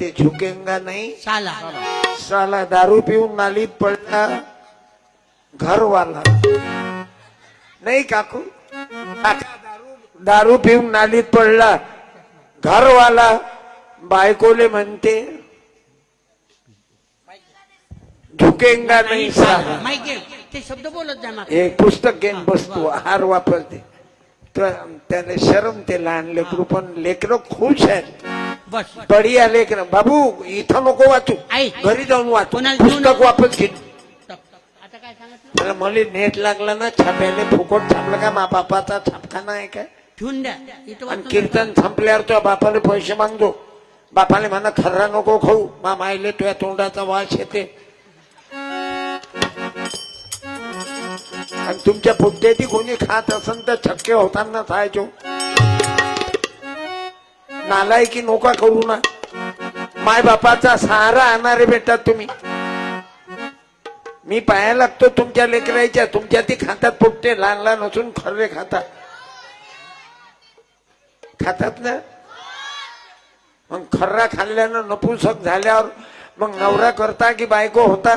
कहते झुकेंगा नहीं. साला साला दारू पिऊन नालीत पडला. घरवाला. नाही काकू. दारू- दारू पिऊन नालीत पडला. घरवाला बायकोले म्हणते झुकेंगा नाही साला माहिती ते शब्द बोलत जा ना हे पुस्तक घेऊन बसतो हार वापरते. तर त्याला शरम ते लहान लेकरू पण लेकरं खुश आहेत. बस. बढिया लेकर. बाबू इथं नको वाचू. आई. घरी जाऊन वाचू. कोणाला देऊ पुस्तक नको. वापस घे. आता काय सांगितलं त्याला मला नेट लागला ना छाप्याने फुकट छापलं का? मा बापाचा छापखाना आहे काय? ठेवून द्या. इथं आणि वाचून कीर्तन संपल्यावर तो बापाला पैसे मागतो. बापाले म्हणा खर्रा नको खाऊ. मा मायले तुझ्या तोंडाचा वास येते. आणि तुमच्या पुढच्याची कोणी खात असेल तर छक्के होताना खायचो नालायकी नोका करू ना. माय बापाचा सहारा आणणारे बेटा तुम्ही. मी पाया लागतो तुमच्या लेकराच्या तुमच्या ती खातात पोपटे लहान लहान असून खर्रे खातात. खातात ना? मग खर्रा खाल्ल्यानं नपुसक झाल्यावर मग नवरा करता की बायको होता?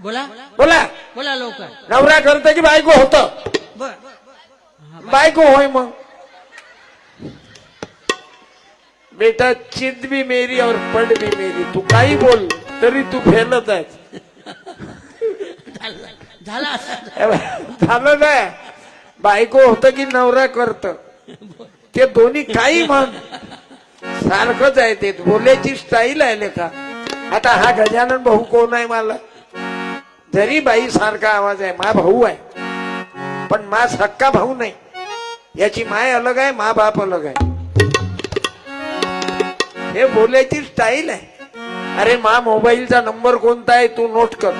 बोला. बोला. बोला लवकर. नवरा करता की बायको होत? बायको होय मग. बेटा चित भी मेरी और पड भी मेरी। तू काही बोल तरी तू फेलत आहे झाला. झालं नाही. बायको होत की नवरा करत. ते दोन्ही काही म्हण. सारखंच आहे ते. बोलायची स्टाईल आहे लेखा आता हा गजानन भाऊ कोण आहे मला? जरी बाई सारखा आवाज आहे मा भाऊ आहे. पण मा सक्का भाऊ नाही. याची माय अलग आहे मा बाप अलग आहे. हे बोलायची स्टाईल आहे. अरे मा मोबाईलचा नंबर कोणता आहे तू नोट कर.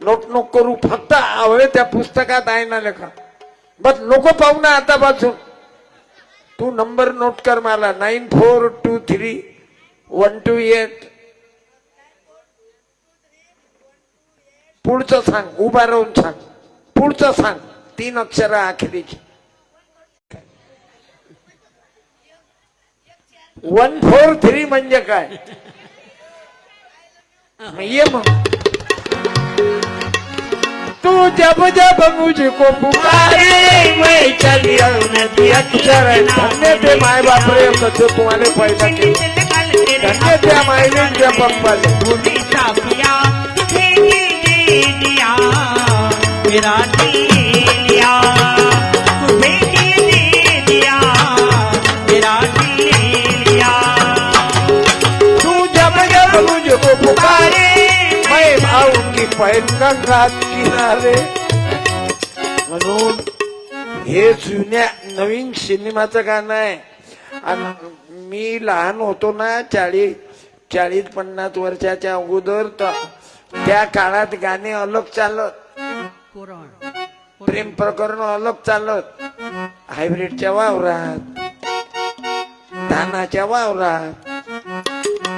नोट नोट करू फक्त आवळे त्या पुस्तकात आहे ना लेखा. बस नको पाहू ना आतापासून. तू नंबर नोट कर मला. Nine four two three one two eight पुढचं सांग उभा राहून सांग. पुढचं सांग. तीन अक्षर आखरीची वन फोर थ्री म्हणजे काय? ये मग. तू जब जब मुझको पुकारे मैं चली नदी अक्षर धन्य ते माय बापरे कसं तुम्हाला पैदा केलं धन्य त्या मायने त्या पप्पाले मेरा दिया तारे मै भाऊ की भाऊंगी पैनगंगात किनारे. म्हणून हे जुन्या नवीन सिनेमाचं गाणं आहे. आणि मी लहान होतो ना चाळीस चाळीस पन्नास वर्षाच्या अगोदर तर त्या काळात गाणे अलग चालत. प्रेम प्रकरण अलग चालत. हायब्रिडच्या वावरात धानाच्या वावरात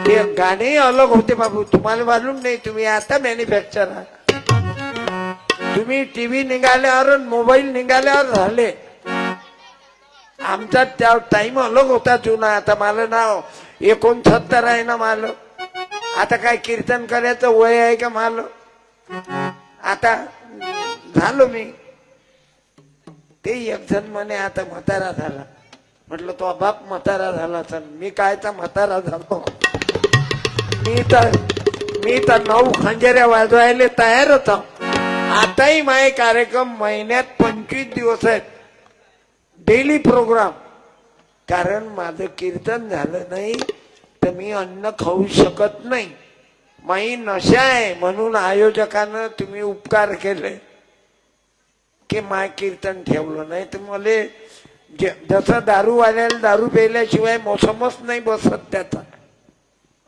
ते गाणे अलग होते बाबू. तुम्हाला मालूम नाही तुम्ही आता मॅन्युफॅक्चर आहात. तुम्ही टीव्ही निघाल्यावर मोबाईल निघाल्यावर झाले. आमचा त्या टाइम अलग होता जुना. आता मला नाव एकोणसत्तर आहे ना माल आता काय कीर्तन करायचं वय आहे का माल आता झालो मी. ते एक जण म्हणे आता म्हातारा झाला. म्हटलं तो बाप म्हातारा झाला तर मी कायचा म्हातारा झालो. मी तर मी तर नऊ खंजेऱ्या वाजवायला तयार होतो. आताही माझे कार्यक्रम महिन्यात पंचवीस दिवस आहेत. डेली प्रोग्राम कारण माझं कीर्तन झालं नाही तर मी अन्न खाऊ शकत नाही. माई नशा आहे म्हणून आयोजकानं तुम्ही उपकार केले. की माय कीर्तन ठेवलं नाही तर मला जसं दारू वाल्याला दारू प्यायल्याशिवाय मोसमच नाही बसत त्याचा.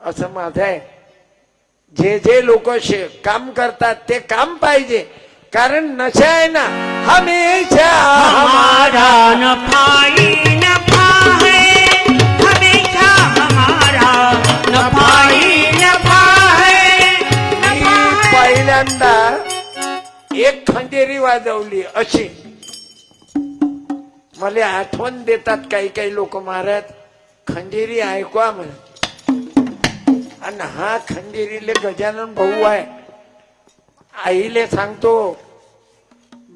असं माझं आहे. जे जे लोक काम करतात ते काम पाहिजे. कारण नशा आहे ना हमेशा हमारा नफाई नफा है. हमेशा हमारा नफाई नफा है. मी पहिल्यांदा एक खंजेरी वाजवली अशी. मला आठवण देतात काही काही लोक महाराज खंजेरी ऐकवा म्हणत आणि हा खंडेरीले गजानन भाऊ आहे. आईले सांगतो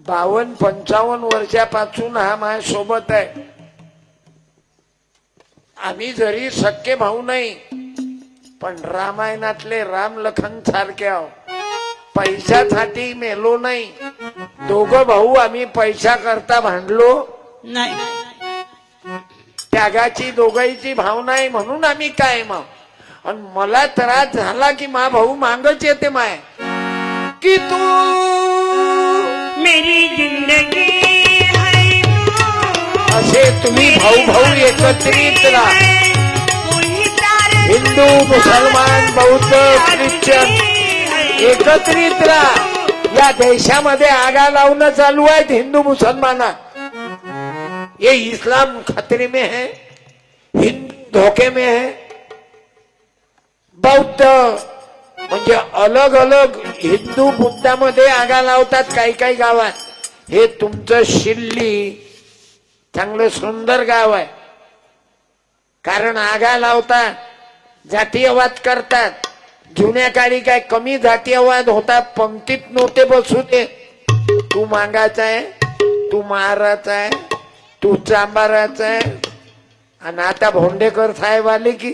बावन्न पंचावन्न वर्षापासून हा माझ्या सोबत आहे. आम्ही जरी सक्के भाऊ नाही पण रामायणातले राम लखन सारखे आहो. पैशासाठी मेलो नाही. दोघं भाऊ आम्ही पैसा करता भांडलो. नाही. त्यागाची दोघांची भावना आहे म्हणून आम्ही काय मग आणि मला त्रास झाला की मा भाऊ मागच येते माय. की तू? मेरी जिंदगी है असे तुम्ही भाऊ भाऊ एकत्रित राहा. हिंदू मुसलमान बौद्ध ख्रिश्चन एकत्रित राहा. या देशामध्ये आगा लावणं चालू आहेत हिंदू मुसलमाना. ये इस्लाम खतरे में है हिंद धोके में है बौद्ध. म्हणजे अलग अलग हिंदू बुद्धामध्ये आगा लावतात काही काही गावात. हे तुमचं शिल्ली चांगलं सुंदर गाव आहे. कारण आगा लावतात जातीयवाद करतात. जुन्या काळी काय कमी जातीयवाद होता पंक्तीत नव्हते बसू दे. तू मागाचा आहे तू महाराचा आहे तू चांबाराचा आहे. आणि आता भोंडेकर साहेब आले की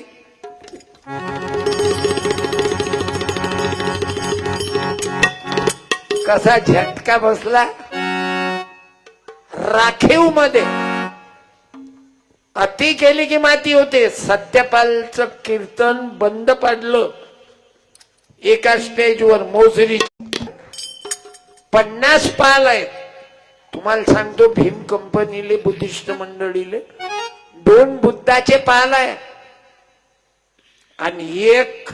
कसा झटका बसला? राखीवमध्ये अति केली की माती होते. सत्यपालचं कीर्तन बंद पडलं. एका स्टेजवर मोजरी. पन्नास पाल आहेत. तुम्हाला सांगतो भीम कंपनीले बुद्धिस्ट मंडळीले दोन बुद्धाचे पाल आहे आणि एक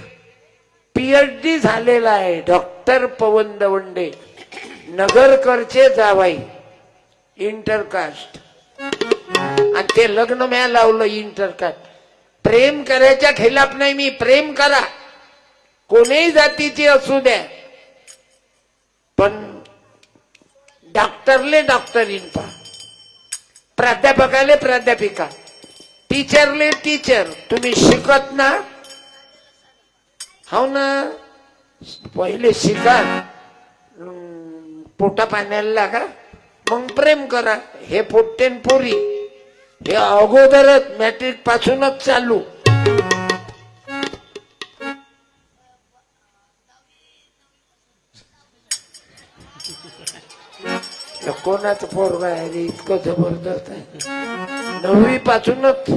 पीएचडी झालेला आहे. डॉक्टर पवन दवंडे नगरकरचे जावाई. इंटरकास्ट आणि ते लग्न म्या लावलं इंटरकास्ट प्रेम करायच्या खिलाफ नाही मी प्रेम करा. कोणीही जातीची असू द्या. पण डॉक्टरले डॉक्टरीन पा प्राध्यापकाले प्राध्यापिका. टीचरले टीचर तुम्ही शिकत ना हो ना? पहिले शिका पोटा पाण्याला लागा. मग प्रेम करा. हे पोट्टेन पोरी. हे अगोदरच मॅट्रिक पासूनच चालू. कोणाचं पोरगा आहे रे? इतकं जबरदस्त आहे. नववी पासूनच.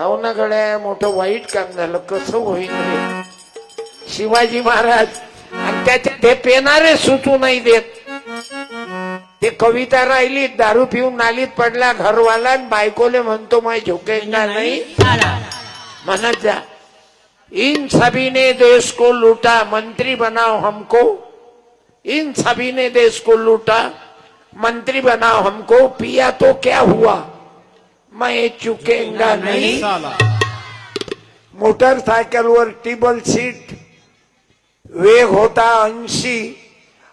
हाव ना गड्या मोठं वाईट काम झालं कसं होईल रे? शिवाजी महाराज आणि त्याच्या ते पेनारे सुचू नाही देत. ते कविता राहिली दारू पिऊन नालीत पडला घरवाला आणि बायकोले म्हणतो मै झोकेगा नाही. म्हणत जा. इन सभी ने देश को लूटा मंत्री बनाओ हमको. इन सभी ने देश को लूटा मंत्री बनाओ हमको पिया तो क्या हुआ? मैं चुकेगा नहीं मोटरसायकलवर टेबल सीट वेग होता ऐंशी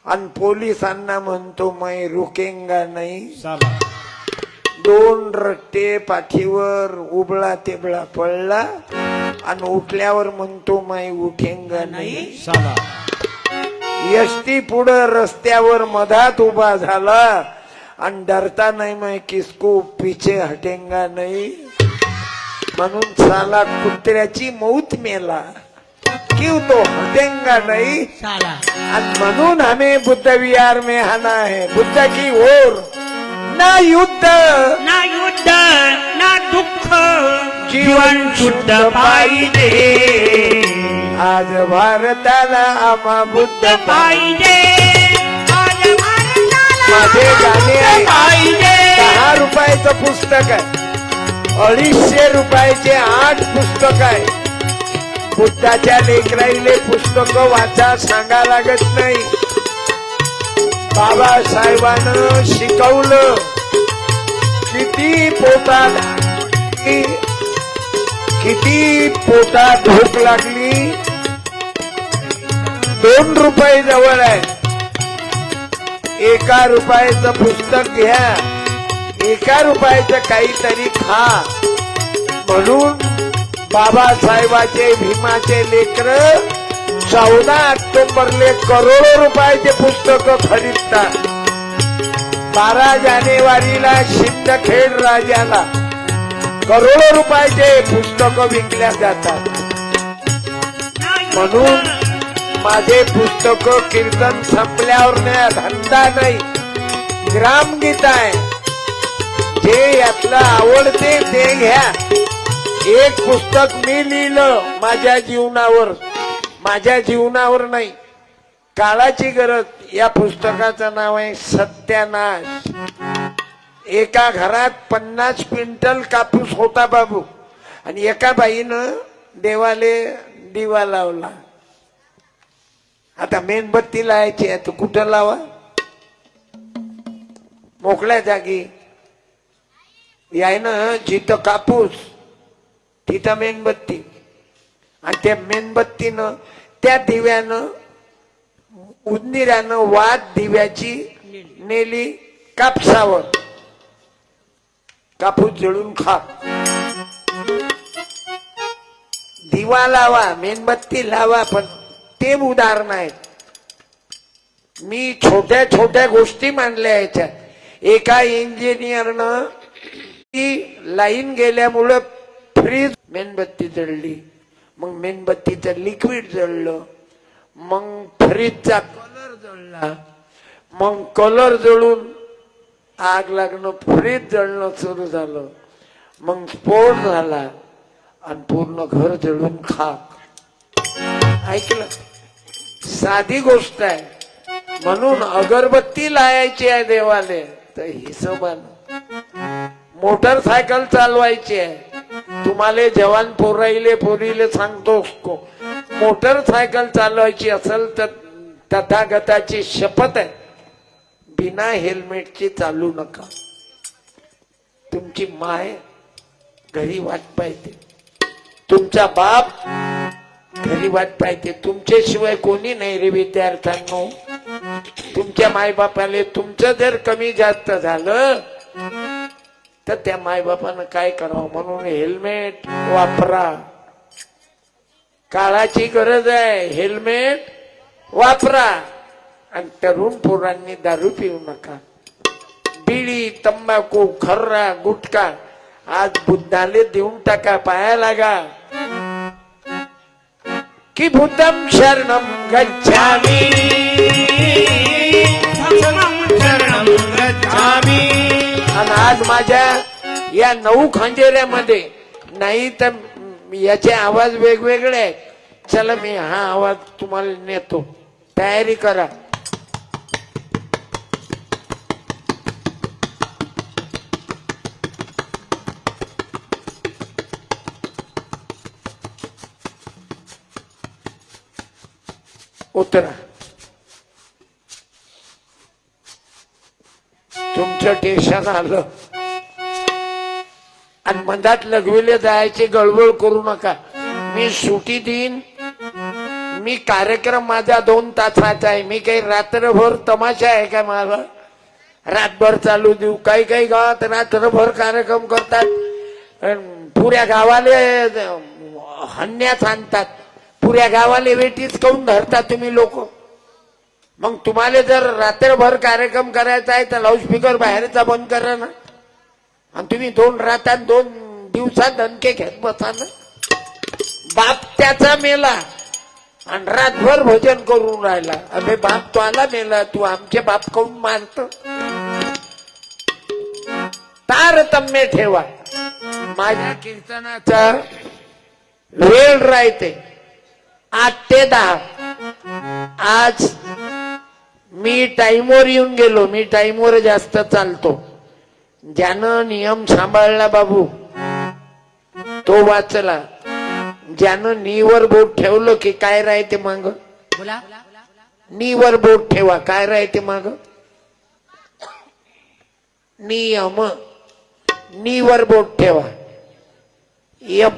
आणि पोलिसांना म्हणतो मैं रुकेंगा नाही. दोन रट्टे पाठीवर उबळा तेबळा पडला आणि उठल्यावर म्हणतो माई उठेंगा नाही एसटी पुढं रस्त्यावर मधात उभा झाला आणि डरता नाही मैं किसको पिछे हटेंगा नाही. म्हणून साला कुत्र्याची मौत मेला. क्यों तो हटेंगा नहीं? म्हणून हमें बुद्ध विहार में आना है. बुद्ध की ओर ना युद्ध. ना युद्ध ना दुःख. जीवन शुद्ध पाहिजे. आज भारताला आम्हा बुद्ध पाहिजे. माझे गाणे दहा रुपयाचं पुस्तक आहे. अडीचशे रुपयाचे आठ पुस्तक आहे. बुद्धाच्या लेकराईले पुस्तक वाचा सांगा लागत नाही. बाबासाहेबानं शिकवलं. किती पोटात किती पोटात भूक लागली. दोन रुपये जवळ आहे. एका रुपयाचं पुस्तक घ्या. एका रुपयाचं काहीतरी खा. म्हणून बाबासाहेबाचे भीमाचे लेकर चौदा ऑक्टोबरले करोडो रुपयाचे पुस्तक खरीदतात. बारा जानेवारीला शिंदखेड राजाला करोडो रुपयाचे पुस्तक विकल्या जातात. म्हणून माझे पुस्तक कीर्तन संपल्यावर नाही धंदा नाही. ग्रामगीत आहे. जे यातलं आवडते ते घ्या. एक पुस्तक मी लिहिलं माझ्या जीवनावर. माझ्या जीवनावर नाही. काळाची गरज या पुस्तकाचं नाव आहे सत्यानाश. एका घरात पन्नास क्विंटल कापूस होता बाबू. आणि एका बाईनं देवाले दिवा लावला. आता मेणबत्ती लावायची आहे तर कुठं लावा? मोकळ्या जागी. यायनं जिथं कापूस तिथं मेणबत्ती आणि त्या मेणबत्तीनं त्या दिव्यानं उंदिरानं वाद दिव्याची नेली कापसावर. कापूस जळून खा. दिवा लावा मेणबत्ती लावा पण. ते उदाहरण आहेत. मी छोट्या छोट्या गोष्टी मांडल्या याच्या एका इंजिनियरनं ती लाईन गेल्यामुळं फ्रीज मेणबत्ती जळली. मग मेणबत्तीचं लिक्विड जळलं. मग फ्रीजचा कलर जळला. मग कलर जळून आग लागणं फ्रीज जळणं सुरू झालं. मग स्फोट झाला. आणि पूर्ण घर जळून खाक. ऐकलं? साधी गोष्ट आहे. म्हणून अगरबत्ती लावायची आहे देवाले तर हिशोबानं मोटरसायकल चालवायची आहे. तुम्हाला जवान पोराईले पोरीले सांगतोस को. मोटरसायकल चालवायची असेल तर तथागताची शपथ आहे. बिना हेल्मेटची चालू नका. तुमची माय घरी वाट पाहिजे तुमचा बाप घरी वाट पाहिजे तुमच्याशिवाय कोणी नाही रे विद्यार्थ्यांनो. तुमच्या मायबापाले तुमचं जर कमी जास्त झालं तर त्या मायबापानं काय करावं म्हणून हेल्मेट वापरा. काळाची गरज आहे हेल्मेट वापरा. आणि तरुण पोरांनी दारू पिऊ नका. बिडी तंबाखू खर्रा गुटखा आज बुद्धाले देऊन टाका पाया लागा. की भूतम शरणम गच्छामी शरणं गच्छामि। आणि आज माझ्या या नऊ खंजेऱ्यामध्ये नाही तर याचे आवाज वेगवेगळे आहेत. चला मी हा आवाज तुम्हाला नेतो. तयारी करा. उतरा तुमचं टेन्शन आलं. आणि मधात लघवीले जायचे गळबळ करू नका. मी सुटी देईन. मी कार्यक्रम माझा दोन तासाचा आहे. मी काही रात्रभर तमाशा आहे का माझा? रातभर चालू देऊ. काही काही गावात रात्रभर कार्यक्रम करतात. पुऱ्या गावाले हन्यात आणतात. पुऱ्या गावाले वेटीच काऊन धरता तुम्ही लोक? मग तुम्हाला जर रात्रभर कार्यक्रम करायचा आहे तर लाऊडस्पीकर बाहेरचा बंद करा ना. आणि तुम्ही दोन रातात दोन दिवसात धनके घेत बसा ना. बाप त्याचा मेला. आणि रातभर भजन करून राहिला. अरे बाप तो आला मेला. तू आमचे बाप काऊन मारत? तारतम्य ठेवा. माझ्या कीर्तनाचा वेळ राहते. आठ ते दहा. आज मी टाईमवर येऊन गेलो. मी टाईमवर जास्त चालतो. ज्यानं नियम सांभाळला बाबू तो वाचला. ज्यानं नीवर बोट ठेवलं की काय राहते माग? बोला. नीवर बोट ठेवा काय राहते माग? नियम. नीवर बोट ठेवा. यम.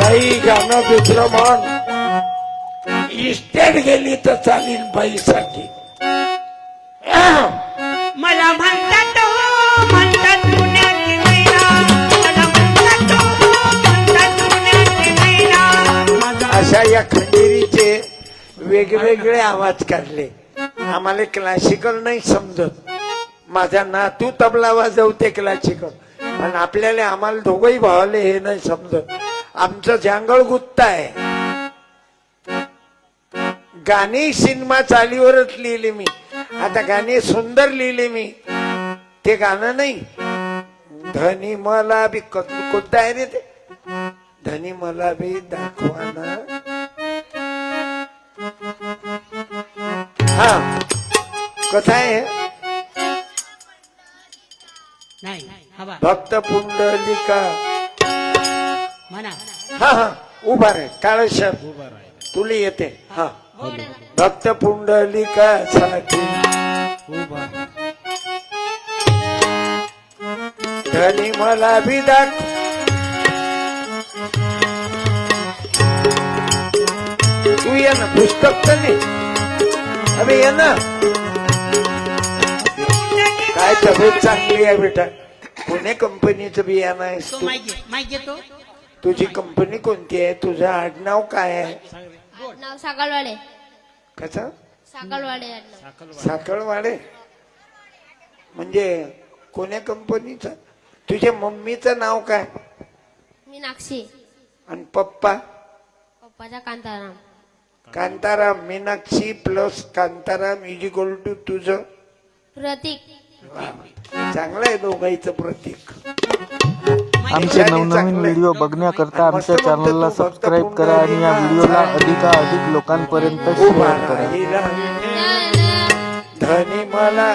बाई गाणं दुसरं म्हण. इस्टेट गेली तर चालेल बाईसाठी मला म्हणतात म्हणतात पुण्याची मैना अशा या खंडेरीचे वेगवेगळे आवाज काढले. आम्हाला क्लासिकल नाही समजत. माझा नातू तबला वाजवते क्लासिकल पण आपल्याला आम्हाला दोघही भावाले हे नाही समजत. आमचं जांगळ गुत्ता आहे. गाणी सिनेमा चालीवरच लिहिली मी. आता गाणी सुंदर लिहिले मी. ते गाणं नाही. धनी मला बी कोणतं आहे रे ते? धनी मला बी दाखवाना हा. कथा आहे भक्त पुंडलिका. हा हा. उभा रे काळ तुला येते. हा. भक्त पुंडलिका साठी धनी मला बी दाख तू ये ना पुस्तक तर. अबे ये ना. काय तब्येत चांगली आहे बेटा? पुणे कंपनीचं बियाणं आहेस तो तू माहिती माहिती तो? तुझी कंपनी कोणती आहे? तुझं आडनाव काय आहे? नाव साकळवाडे कसं? साकळवाडे आडनाव. साखळवाडे म्हणजे कोण्या कंपनीचं? तुझ्या मम्मीचं नाव काय? मीनाक्षी आणि पप्पा? पप्पाचा Kantaram. Kantaram Meenakshi plus Kantaram is equal to तुझं. प्रतीक. चांगलं आहे दोघांचं प्रतीक. आमचे नवनवीन व्हिडिओ बघण्याकरता आमच्या चॅनलला सबस्क्राईब करा आणि या व्हिडिओला अधिकाधिक लोकांपर्यंत शेअर करा. धनी मला